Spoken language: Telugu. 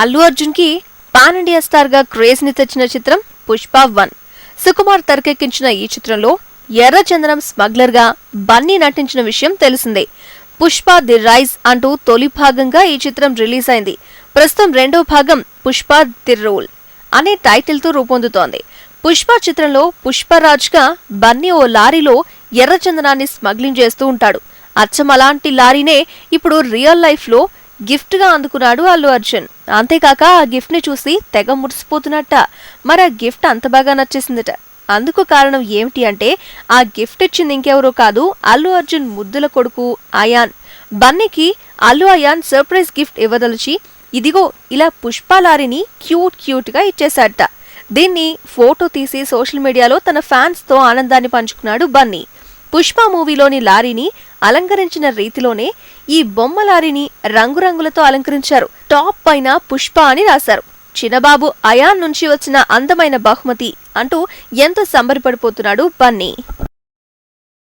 అల్లు అర్జున్కి పాన్ ఇండియా స్టార్గా క్రేజ్ని తెచ్చిన చిత్రం పుష్ప వన్. సుకుమార్ తెరకెక్కించిన ఈ చిత్రంలో ఎర్రచందనం స్మగ్లర్గా బన్నీ నటించిన విషయం తెలిసిందే. పుష్ప ది రైజ్ అంటూ తొలి భాగంగా ఈ చిత్రం రిలీజ్ అయింది. ప్రస్తుతం రెండో భాగం పుష్ప ది రోల్ అనే టైటిల్తో రూపొందుతోంది. పుష్ప చిత్రంలో పుష్పరాజ్గా బన్నీ ఓ లారీలో ఎర్రచందనాన్ని స్మగ్లింగ్ చేస్తూ ఉంటాడు. అచ్చం అలాంటి లారీనే ఇప్పుడు రియల్ లైఫ్ గిఫ్ట్గా అందుకున్నాడు అల్లు అర్జున్. అంతేకాక ఆ గిఫ్ట్ని చూసి తెగ మురిసిపోతున్నట్ట. మరి ఆ గిఫ్ట్ అంత బాగా నచ్చేసిందట. అందుకు కారణం ఏమిటి అంటే ఆ గిఫ్ట్ ఇచ్చింది ఇంకెవరో కాదు అల్లు అర్జున్ ముద్దుల కొడుకు అయాన్. బన్నీకి అల్లు అయాన్ సర్ప్రైజ్ గిఫ్ట్ ఇవ్వదలిచి ఇదిగో ఇలా పుష్పాలారిని క్యూట్ క్యూట్గా ఇచ్చేశాడట. దీన్ని ఫోటో తీసి సోషల్ మీడియాలో తన ఫ్యాన్స్తో ఆనందాన్ని పంచుకున్నాడు బన్నీ. పుష్ప మూవీలోని లారీని అలంకరించిన రీతిలోనే ఈ బొమ్మ లారీని రంగురంగులతో అలంకరించారు. టాప్ పైన పుష్ప అని రాశారు. చిన్నబాబు అయాన్ నుంచి వచ్చిన అందమైన బహుమతి అంటూ ఎంతో సంబరపడిపోతున్నాడు బన్నీ.